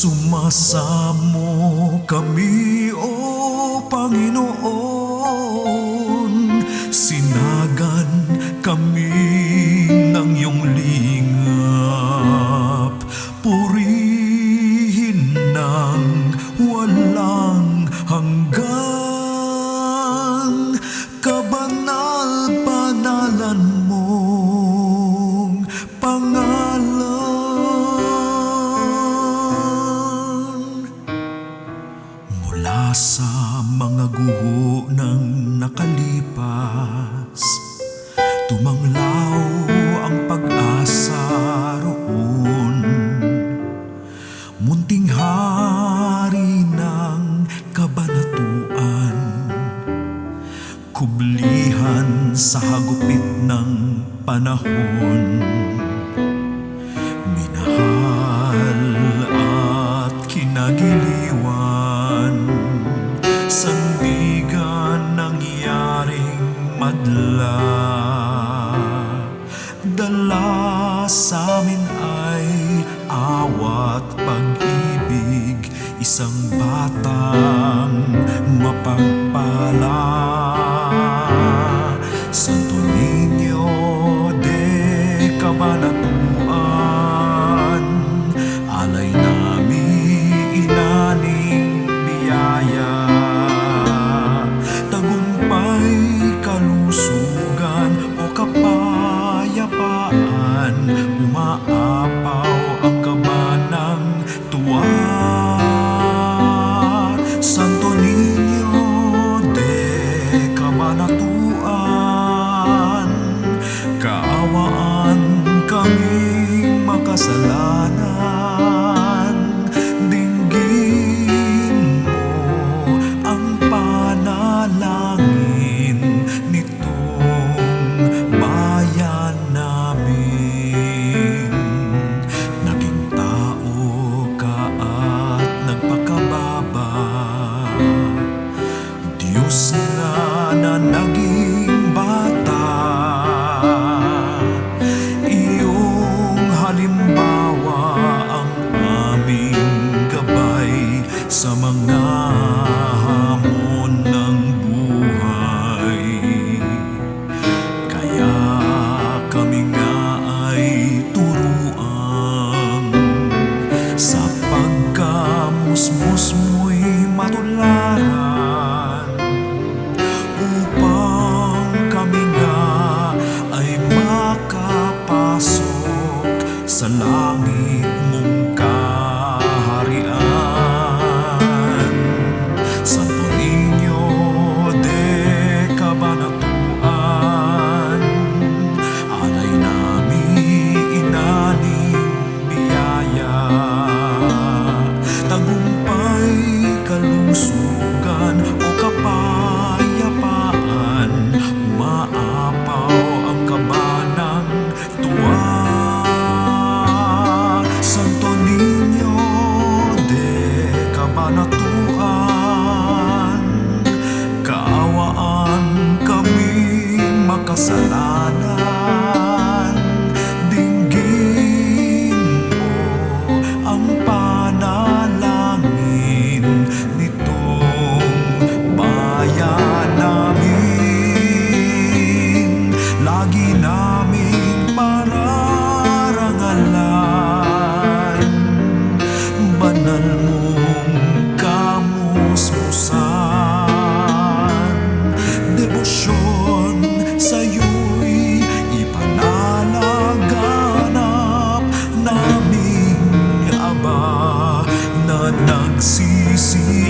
Sumasamo kami, O Panginoon. Mga guho ng nakalipas. Tumanglaw ang pag-asa roon. Munting hari ng kabanatuan. Kublihan sa hagupit ng panahon Dala kaming makasalanan Dinggin mo ang panalangin nitong bayan namin. Naging tao ka at nagpakababa. Diyos na na Sa mga hamon ng buhay. Kaya kami nga ay turuan Sa pagkamusmus mo'y matularan Upang kami nga ay makapasok Sa langit gone. Lagi naming pararangalan Banal mong kamusmusan. Debosyon sa'yo'y ipanalaganap Naming aba na nagsisikap